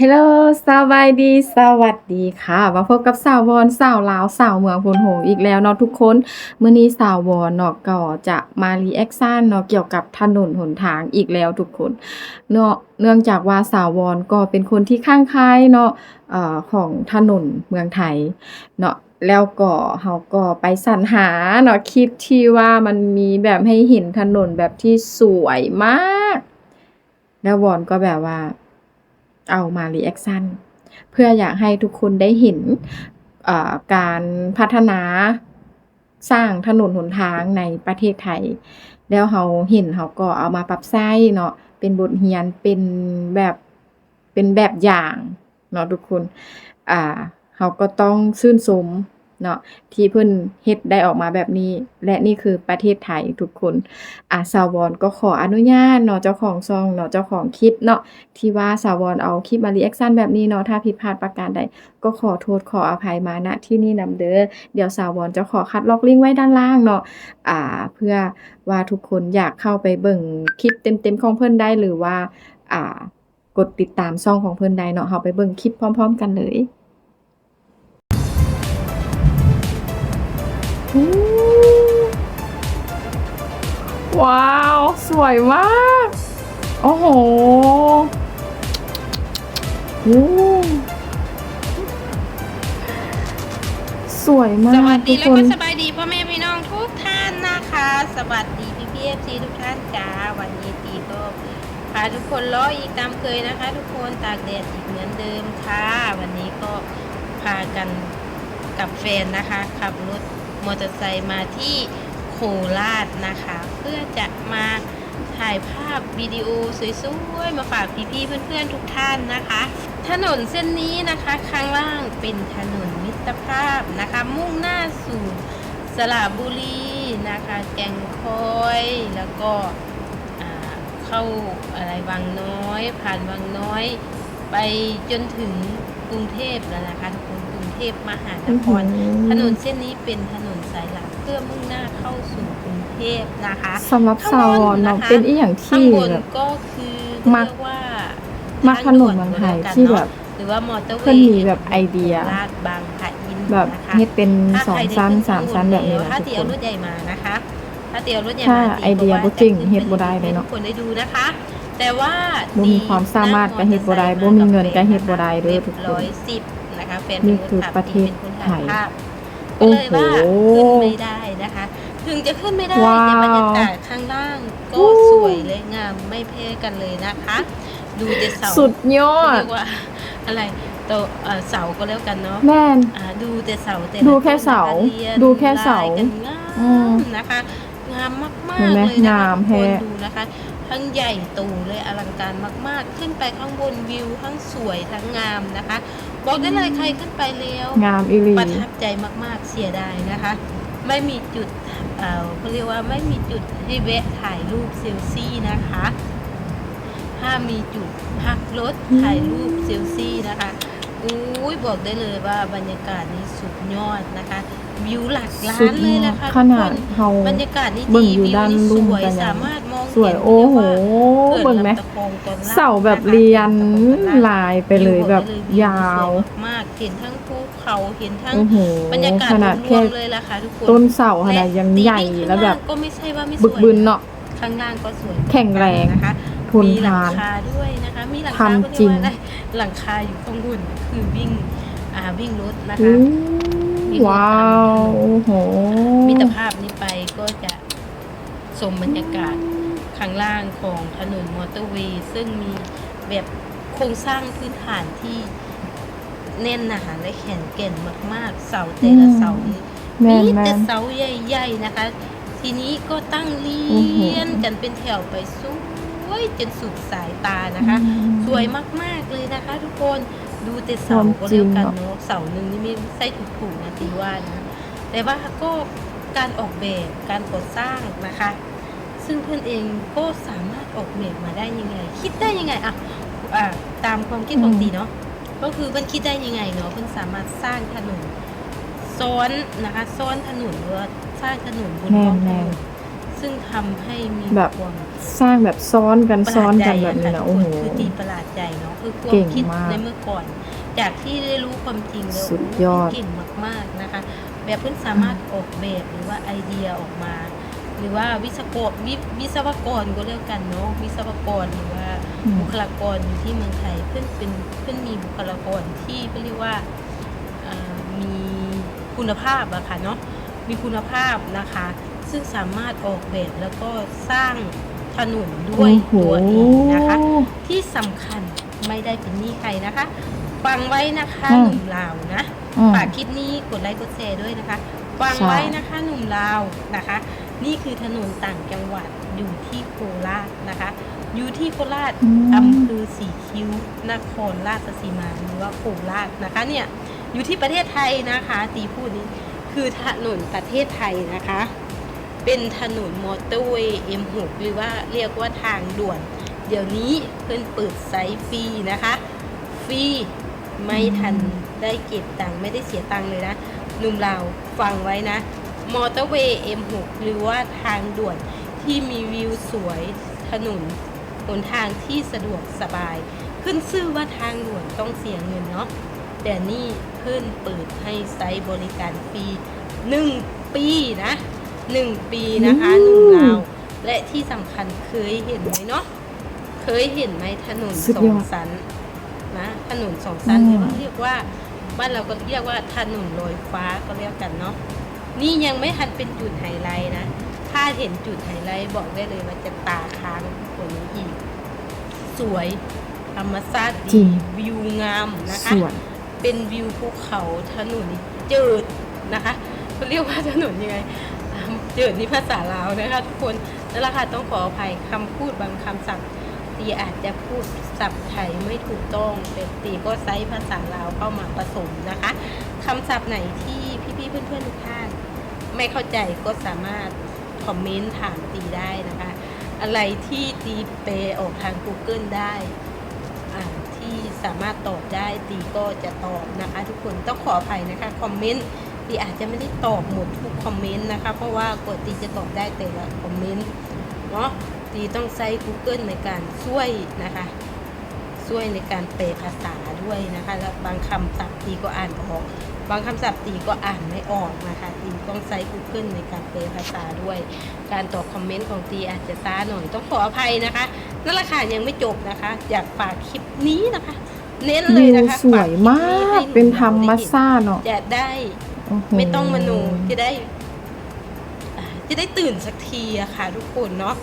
ฮลโหลสบายดี สวัสดีค่ะ มาพบกับสาววอนสาวลาวสาวเมืองพนโหงอีกแล้วเนาะทุกคนเมื้อนี้สาววอนเนาะก็จะมารีแอคชั่นเนาะเกี่ยวกับถนนหนทางอีกแล้วทุกคนเนาะเนื่องจากว่าสาววอนก็เป็นคนที่ข้างคายเนาะของถนนเมืองไทยเนาะแล้วก็เฮาก็ไปสรรหาเนาะคลิปที่ว่ามันมีแบบให้เห็นถนนแบบที่สวยมาก แล้ววอนก็แบบว่า เอามารีแอคชั่นเพื่ออยากให้ทุกคนได้เห็นการพัฒนาสร้างถนนหนทางในประเทศไทย แล้วเขาเห็นเขาก็เอามาปรับใช้เนาะเป็นบทเรียนเป็นแบบเป็นแบบอย่างเนาะทุกคน อ่าเขาก็ต้องชื่นชม เนาะที่เพิ่นเฮ็ดได้ออกมาแบบนี้ และนี่คือประเทศไทยทุกคนอ่าสาวรก็ขออนุญาตเนาะเจ้าของช่องเนาะเจ้าของคลิปเนาะที่ว่าสาวรเอาคลิปมารีแอคชั่นแบบนี้เนาะถ้าผิดพลาดประการใดก็ขอโทษขออภัยมาณที่นี่นำเด้อเดี๋ยวสาวรจะขอคัดลอกลิงก์ไว้ด้านล่างเนาะอ่าเพื่อว่าทุกคนอยากเข้าไปเบิ่งคลิปเต็มๆของเพิ่นได้หรือว่าอ่ากดติดตามช่องของเพิ่นได้เนาะเฮาไปเบิ่งคลิปพร้อม ๆ กันเลย ว้าว สวยมาก โอ้โหอู้สวยมาสกวัสดีทุแล้กวคก็นสบายดีพ่อแม่พี่น้องทุกท่านนะคะ สวัสดีพี่พีเอฟซีทุกท่านจ้าวันนี้ตีก็พาทุกคนล้ออีกตามเคยนะคะ ทุกคนตากแดดอีกเหมือนเดิมค่ะ วันนี้ก็พากันกับแฟนนะคะขับรถ มอเตอร์ไซค์มาที่โคราชนะคะ เพื่อจะมาถ่ายภาพวิดีโอสวยๆมาฝากพี่ๆเพื่อนๆทุกท่านนะคะ ถนนเส้นนี้นะคะข้างล่างเป็นถนนมิตรภาพนะคะ มุ่งหน้าสู่สระบุรีนะคะ แก่งคอยแล้วก็เข้าอะไรวังน้อย ผ่านวังน้อย ไปจนถึงกรุงเทพแล้วนะคะทุกคน เทพมหานคร ถนนเส้นนี้เป็นถนนสายหลักเพื่อมุ่งหน้าเข้าสู่กรุงเทพนะคะสำหรับสาวรเนาะเป็นอีหยังข้างที่บนแบบก็คือมักเรียกว่ามักถนนเมืองไทยที่แบบหรือว่ามอเตอร์เวเพิ่นย์มีแบบไอเดียลาดบางปะอินแบบนะคะเฮ็ดเป็นถ้าสองใครได้ชั้นขึ้สามชั้นแบบนี้นะถ้าทุกเตี๋คยวนรถใหญ่มานะคะถ้าเตี๋ยวรถใหญ่ถ้ามาไอเดียบ่จริงเฮ็ดบ่ได้เลยเนาะทุกคนได้ดูนะคะ แต่ว่าบ่มีความสามารถก็เฮ็ดบ่ได้บ่มีเงินก็เฮ็ดบ่ได้เด้อทุกคนร้อยสิบ นะคะแฟนนี่เป็นคือขับประเทศเป็นคนไทถ่ายยภาพโอ้ก็โหเลยว่าขึ้นไม่ได้นะคะ ถึงจะขึ้นไม่ได้ว้าวแต่บรรยากาศข้างล่างก็สวยเลยงามไม่แพ้กันเลยนะคะ ดูแต่เสาสุดยอดเรียกว่าอะไรโตวเอ่อเสาก็แล้วกันเนาะแม่นอ่าดูแต่เสาแต่ดูแค่เสาละต้นนะคะเรียนดูแค่เสาลายกันงอืามมนะคะ งามมากเห็นๆไหมเลยนะคะงามทุกคนแฮะดูนะคะ ทั้งใหญ่โตเลยอลังการมาก ๆ ขึ้นไปข้างบนวิวทั้งสวยทั้งงามนะคะ บอกได้เลยใครขึ้นไปแล้วงามอีหลีประทับใจมากๆ เสียดายนะคะ ไม่มีจุดเอ่อเขาเรียกว่าไม่มีจุดให้แวะถ่ายรูปเซลฟี่นะคะ ถ้ามีจุดพักรถถ่ายรูปเซลฟี่นะคะ อุ้ยบอกได้เลยว่าบรรยากาศนี้สุดยอดนะคะ วิวหลักล้าสุนดเลยยอนะดคะขนาดทุกคเฮาบรรยากาศนี้เบิ่งดีอยู่วิวด้านนี่ลุ่สมวยกันยังสามารถมองสวยเห็นโอ้โหเรียกว่าเบิ่งไหมขื่อนลำตะคองตอนล่งเสาแบบนะคะเรียนตอนล่างลายไปเลยแบบยาวสมากเห็นทั้งภูเขาเห็นทั้งโอ้โหบรรยากาศขนาดรแค่ วมๆเลยล่ะค่ะทุกคนต้นเสาขนาดยังใหญ่แล้วแบบก็ไม่ใช่ว่าไม่สวย บึกบึนเนาะ ข้างล่างก็สวยแข็งแรง นะคะทนมีหลัทาน คาด้วยนะคะ มีหลังทำคาเขาเยกว่าจริงอะ หลังคาอยู่ข้างบนคือวิ่งอ่าวิ่งรถนะอู้คะมีคนว้าวโอ้โห มิตรภาพนี้ไปก็จะชมบรรยากาศข้างล่างของถนนมอเตอร์เวย์ซึ่งมีแบบโครงสร้างพื้นฐานที่แน่นหนาและแข็งแกร่งมาก ๆ เสาแต่ละเสานี้ แม่นมีแม่แต่น เสาใหญ่ ๆ นะคะ ทีนี้ก็ตั้งเรีโอ้โห ยนกันเป็นแถวไปส วยจนสุดสายตานะคะ อืมสวยมากๆเลยนะคะ ทุกคนดูแต่เสาความก็แล้วกันจริงเนอะเนาะเสาหนึ่งนี่ไม่ใช่ถูกๆนะตีว่านะแต่ว่าก็การออกแบบการก่อสร้างนะคะ ซึ่งเพื่อนเองก็สามารถออกแบบมาได้ยังไง คิดได้ยังไงอะอะตามความคิดของตีเนาะก็คือเพื่อนคิดได้ยังไงเนาะเพื่อนสามารถสร้างถนน ซ้อนนะคะซ้อนถนนหรือว่าสร้างถนนบนแม่นท้องถแม่นนน ซึ่งทำให้มีแบบความสร้างแบบซ้อนกันประหซ้อลาดนใจกันแบบอะนี้ค่ะนะทุกโอ้คโหนคือตีประหลาดใจเนาะคือควาเก่มงคิดมากในเมื่อก่อน จากที่ได้รู้ความจริงแล้วสุดยอดเก่งมากๆนะคะ แบบเพิ่นสามารถออกแบบหรือว่าไอเดียออกมา หรือว่าวิศวกรวิวิศวกรก็เรียกกันเนาะวิศวกรหรือว่า อืม บุคลากรอยู่ที่เมืองไทยเพื่อนเป็นเพื่อนมีบุคลากรที่เพื่อนเรียกว่าเอ่อมีคุณภาพอะค่ะเนาะมีคุณภาพนะคะ ซึ่งสามารถออกแบบแล้วก็สร้างถนนด้วยโอ้โหตัวเองนะคะ ที่สำคัญไม่ได้เป็นหนี้ใครนะคะ ฟังไว้นะคะอืมหนุ่มลาวนะอืมฝากคลิปนี้กดไลค์กดแชร์ด้วยนะคะฟังใช่ไว้นะคะหนุ่มลาวนะคะ นี่คือถนนต่างจังหวัดอยู่ที่โคราชนะคะ อยู่ที่โคราชอืมอำเภอสีคิ้วนครราชสีมาหรือว่าโคราชนะคะ เนี่ยอยู่ที่ประเทศไทยนะคะตีพูดนี้คือถนนประเทศไทยนะคะ เป็นถนนมอเตอร์เวย์ M6 หรือว่าเรียกว่าทางด่วน เดี๋ยวนี้เพิ่นเปิดไซต์ฟรีนะคะ ฟรีไม่ทันได้เก็บตังค์ไม่ได้เสียตังค์เลยนะหนุ่มเราฟังไว้นะมอเตอร์เวย์ M6 หรือว่าทางด่วนที่มีวิวสวย ถนนหนทางที่สะดวกสบาย ขึ้นชื่อว่าทางด่วนต้องเสียเงินเนาะแต่นี่เพิ่นเปิดให้ไซต์บริการฟรีหนึ่งปีนะ หนึ่งปีนะคะหนุ่มเราวและที่สำคัญเคยเห็นไหมเนาะเคยเห็นไหมถนนสุดสอยงอดสันนะถนนสองสันอืมหรือว่าเรียกว่าบ้านเราก็เรียกว่าถนนลอยฟ้าก็เรียกกันเนาะนี่ยังไม่ทันเป็นจุดไฮไลท์นะ ถ้าเห็นจุดไฮไลท์บอกได้เลยว่าจะตาค้างกว่านี้อีก สวยธรรมชาติจริดีง วิวงามนะคะสวย เป็นวิวภูเขาถนนจืดนะคะเขาเรียกว่าถนนยังไง อ่าจืดนี่ภาษาลาวนะคะทุกคนนั่นแหละค่ะต้องขออภัยคำพูดบางคำศัพท์ตีอาจจะพูดศัพท์ไทยไม่ถูกต้องแต่ตีก็ใช้ภาษาลาวเข้ามาผสมนะคะคำศัพท์ไหนที่พี่ๆเพื่อนๆทุกท่านไม่เข้าใจก็สามารถคอมเมนต์ถามตีได้นะคะ อะไรที่ตีเปออกทาง Google ได้ที่สามารถตอบได้ตีก็จะตอบนะคะ ทุกคนต้องขออภัยนะคะคอมเมนต์ ตีอาจจะไม่ได้ตอบหมดทุกคอมเมนต์นะคะ เพราะว่ากว่าตีจะตอบได้แต่ละคอมเมนต์เนาะตีต้องใช้ Google ในการช่วยนะคะ ช่วยในการแปลภาษาด้วยนะคะ แล้วบางคำศัพท์ตีก็อ่านออก บางคำศัพท์ตีก็อ่านไม่ออกนะคะตีต้องใช้ Google ในการแปลภาษาด้วย การตอบคอมเมนต์ของตีอาจจะช้าหน่อยต้องขออภัยนะคะนั่นแหละค่ะยังไม่จบนะคะ อยากฝากคลิปนี้นะคะเน้นเลวิยวนะคะสวยมาก เป็นธรรมชาติเนาะจะได้โอ้โห ไม่ต้องมโนจะได้ จะได้ตื่นสักทีอะค่ะทุกคนเนาะ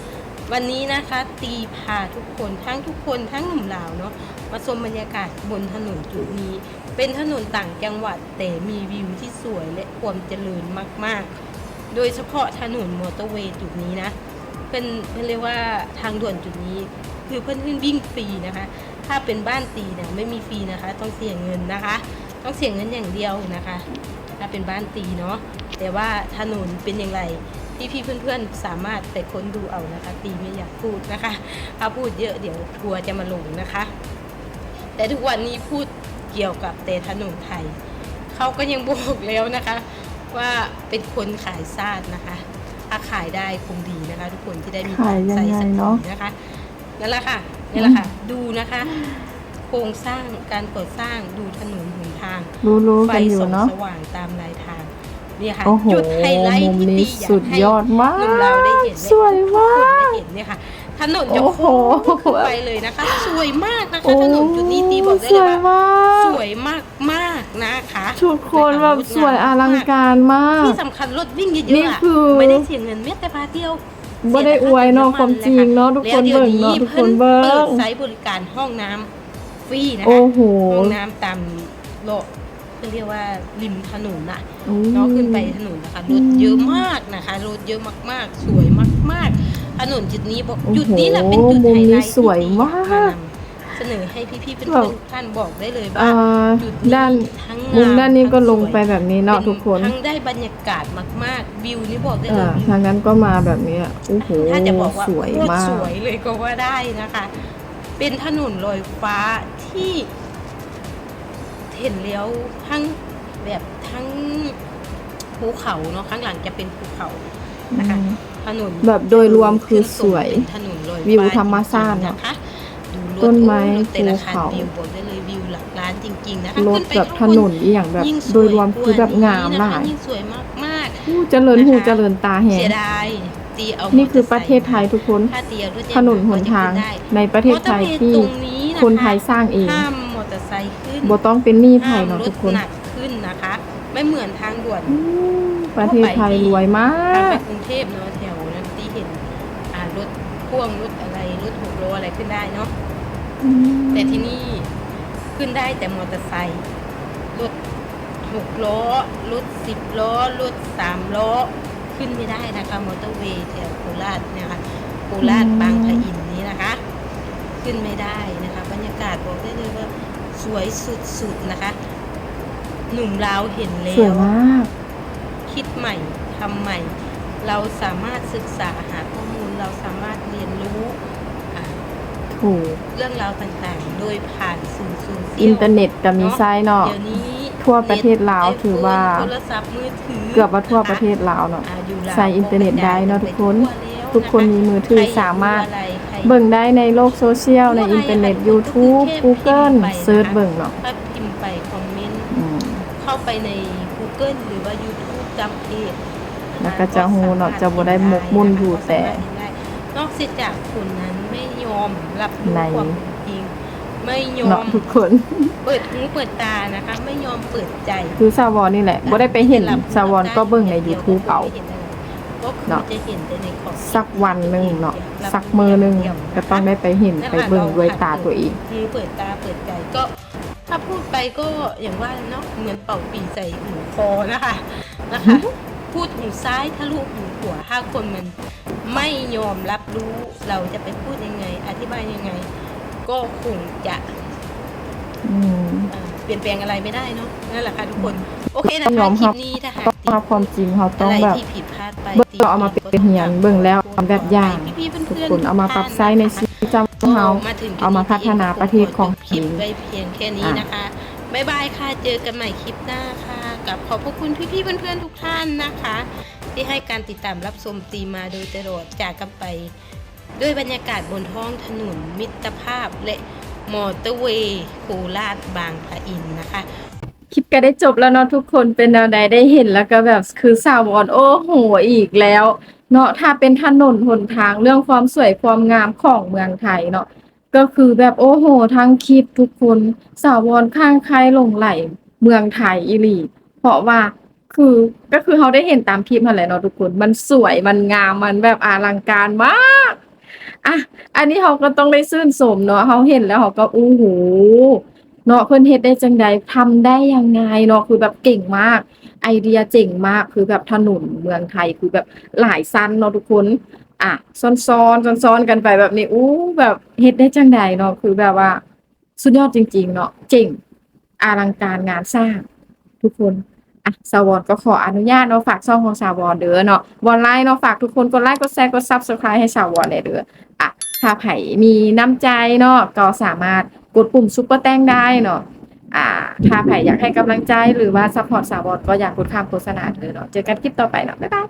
วันนี้นะคะตีพาทุกคนทั้งทุกคนทั้งหนุ่มลาวเนาะมาชมบรรยากาศบนถนนจุดนี้ เป็นถนนต่างจังหวัดแต่มีวิวที่สวยและความเจริญมาก ๆ โดยเฉพาะถนนมอเตอร์เวย์จุดนี้นะเป็นเพื่อนเรียกว่าทางด่วนจุดนี้คือเพื่อนเพื่อนวิ่งฟรีนะคะ ถ้าเป็นบ้านตีเนี่ยไม่มีฟรีนะคะ ต้องเสียเงินนะคะ ต้องเสียเงินอย่างเดียวนะคะ ถ้าเป็นบ้านตีเนาะแต่ว่าถนนเป็นอย่างไรพี่พี่ๆเพื่อนๆ สามารถไปค้นดูเอานะคะ ตีไม่อยากพูดนะคะ ถ้าพูดเยอะเดี๋ยวทัวร์จะมาลงนะคะ แต่ทุกวันนี้พูดเกี่ยวกับแต่ถนนไทยเขาก็ยังบอกแล้วนะคะ ว่าเป็นคนขายซาดนะคะ ถ้าขายได้คงดีนะคะ ทุกคนที่ได้มีขายยังไงใส่สักเนอะทีนะคะนั่นแหละค่ะนี่แหละค่ะ ดูนะคะโครงสร้างการก่อสร้างดูถนนหนทางรู้รู้ไฟกันอส่ยู่องเนาะสว่างตามรายทางเนี่ยค่ะโอ้โหจุดไฮไลท์มุมที่นี้ตีอยาสุกดให้ยอดมากหนุ่มเราได้เห็นและสวยมากทุกคนได้เห็นเนี่ยค่ะถนนจะโอ้โห โค้งขึ้นไปเลยนะคะ สวยมากนะคะโอ้ถนนจุดนี้ตีบอกได้สเลยวยว่า มากสวยมากมากๆนะคะทุกคนแบบสวยอลังการมาก ที่สำคัญรถวิ่งเยนี่อะๆอะคือ ไม่ได้เสียเงินแม้แต่บาทเดียว บ่ได้อวยเนาะความจริงเนาะทุกคนแล้วดี๋ยวเบิ่งเนาะทุกคนเบิ่เปิดงใช้บริการห้องน้ำ ฟรีนะคะโอ้โห ห้องน้ำตามโลเขาเรียกว่าริมถนนน่ะอืมเนาะขึ้นไปถนนนะคะรถเยอะมากนะคะรถเยอะมากๆ สวยมากๆถนนจุดนี้บอกโอ้โหจุดนี้แหละเป็นจุดมุไฮมไลนี้ท์สวยมากที่อยนำเสนอให้พี่ๆเพื่แบอนบๆท่านบอกได้เลยอ่ว่าาจุดนี้ด้าน ทั้งมุมงด้านนี้ก็ทั้งลงสวยไปแบบนี้เนาะป็ทุกคนทั้งได้บรรยากาศมากๆวิวนี่บอกได้เอเลยอทางนั้นก็มาแบบนี้โอ้โหถ้าจะบอกว่าสวยโคตรมาก สวยเลยก็ว่าได้นะคะ เป็นถนนลอยฟ้าที่เห็นแล้วทั้งแบบทั้งภูเขาเนาะข้างหลังจะเป็นภูเขานะคะอืมถนนแบบโดยรวมคือสวยเป็นถนนลอยวิวฟ้ธรรมชาติจงๆเนอะนะคะดูรถต้นไม้รถแต่ละคันภูเขาวิวบอกได้เลยวิวหลักล้านจริงๆนะคะรถขึ้ไปแบบถข้างนบนอีหยังแบบยิ่งสโดยรวมคือแบบงามกหว่ลายยิ่งสวยมากอู้เจริญหูเจริญตาๆแฮเสีงยดาย ตีเอานี่คือประเทศไทยทุกคนถ้าตีเอารถถนนหนทางในประเทศไทยที่มอเตอร์เวย์ตรงนี้ะะคนไทยสร้างเองห้ามมอเตอร์ไซค์ขึ้นบ่ต้องเป็นหนี้ไผห้ามเนาะรทุถกคนหนักขึ้นนะคะ ไม่เหมือนทางด่วนอู้ประเทศไทยรวยมาทางไปกกรุงเทพเนาะแถวนั้นที่เห็นอ่ารถพ่วงรถอะไรรถหกล้ออะไรขึ้นได้เนาะแต่ที่นี่ขึ้นได้แต่มอเตอร์ไซค์รถหกล้อรถสิบล้อรถสามล้อ ขึ้นไม่ได้นะคะมอเตอร์เวย์แถวโคราชเนี่ยค่ะโคราชอืมบางปะอินนี้นะคะ ขึ้นไม่ได้นะคะ บรรยากาศบอกได้เลยว่าสวยสุดๆนะคะ หนุ่มลาวเห็นแล้สวยวมากคิดใหม่ทำใหม่ เราสามารถศึกษาหาข้อมูลเราสามารถเรียนรู้อ่าถูกเรื่องราวต่างๆ โดยผ่านสื่อโซเชียลอินเทอร์เน็ตก็มีไซส์เนาะเดี๋ยวนี้ ทั่วประเทศลาวเน็ตถือว่าโทรศัพท์มือถือเกือบว่าทั่วประเทศลาวเนาะอ่าอยู่ลาวใช้อินเทอร์เน็ตได้เนาะทุกคนไปทั่วแล้วทุกคนะะมีมือถือใคสามารถอะไรใครเบิ่งได้ในโลกโซเชียลในอินเทอร์เน็ต YouTube Google เซิร์ชเบิ่งเนาะถ้าพิมพ์ไปคอมเมนต์อืมเข้าไปใน Google หรือว่า YouTube จำเพจแล้วก็จะฮู้เนาะจะบ่ได้หมกมุ่นอยู่แต่ นอกเสียจากคนนั้นไม่ยอมรับรู้ในความเป็นจริง ไม่ยอเนาะมทุกคน เปิดหูเปิดตานะคะ ไม่ยอมเปิดใจคือสาวอนนี่แหละบ่ได้ไปเห็นสาวอนก็เบิ่งใน YouTube เอา ก็คือเนาะจะเห็นแต่ในขอบสักวันหนึ่งเนาะสักมือหนึ่งก็ต้องได้ไปเห็นไปเบิ่งด้วยตาตัวเองหูเปิดตาเปิดใจก็ ถ้าพูดไปก็อย่างว่าเนาะเหมือนเป่าปีใส่หูคอนะคะนะคะ พูดหูซ้ายทะลุหูขวาถ้าคนมันไม่ยอมรับรู้เราจะไปพูดยังไง อธิบายยังไง ก็คงจะอืมเอ่อเปลี่ยนแปลงอะไรไม่ได้เนาะนั่นแหละค่ะทุกคน โอเคนะต้องยคะอมคลิรัปบนี้ถ้าหากต้องรับความจริงเขาต้องอะไรแบบที่ผิดพลาดไปเบิ่งเราเอามาเป็นเหียนเบิ่งแล้วทำแบบอย่างพี่ๆทุกเพื่อนคนเอามาปรับใช้ในชีวิตประจำของเรามาถึงเอามาพัฒนาประเทศของคลิปจริงไว้เพียงแค่นี้นะคะบ๊ายบายค่ะ เจอกันใหม่คลิปหน้าค่ะ กับขอบพระคุณพี่ๆเพื่อนๆทุกท่านนะคะ ที่ให้การติดตามรับชมตีมาโดยตลอดจากกันไป ด้วยบรรยากาศบนท้องถนนมิตรภาพและมอเตอร์เวย์โคราชบางปะอินนะคะ คลิปก็ได้จบแล้วเนาะทุกคนเป็นแนวใดได้เห็นแล้วก็แบบคือสาววอนโอ้โหอีกแล้ว เนาะถ้าเป็นถนนหนทางเรื่องความสวยความงามของเมืองไทยเนาะก็คือแบบโอ้โหทั้งคลิปทุกคนสาววอนข้างใครหลงไหลเมืองไทยอีหลีเพราะว่าคือก็คือเขาได้เห็นตามคลิปนั่นแหละเนาะทุกคน มันสวยมันงามมันแบบอลังการมาก อะอันนี้เขาก็ต้องได้ชื่นชมเนาะเขาเห็นแล้วเขาก็โอ้โหเนาะเพิ่นเฮ็ดได้จังใดทำได้ยังไงเนาะคือแบบเก่งมาก ไอเดียเจ๋งมากคือแบบถนนเมืองไทยคือแบบหลายสั้นเนาะทุกคน อะซ้อนๆซ้อนๆกันไปแบบนี้อู้แบบเฮ็ดได้จังใดเนาะคือแบบว่า สุดยอดจริง ๆ เนาะเจ๋งอลังการงานสร้าง ทุกคนอะสาวอนก็ขออนุญาตเนาะฝากช่องของสาวอนเด้อเนาะวอนไลน์เนาะฝากทุกคนกดไลค์กดแชร์กด Subscribe ให้สาวอนได้เด้อ ถ้าไผมีน้ำใจเนาะก็สามารถกดปุ่มซุปเปอร์แตงได้เนาะอ่า ถ้าไผอยากให้กำลังใจหรือว่าซัพพอร์ตสาวอก็อยากกดข้ามโฆษณาเด้อเนาะเจอกันคลิปต่อไปเนาะบ๊ายบาย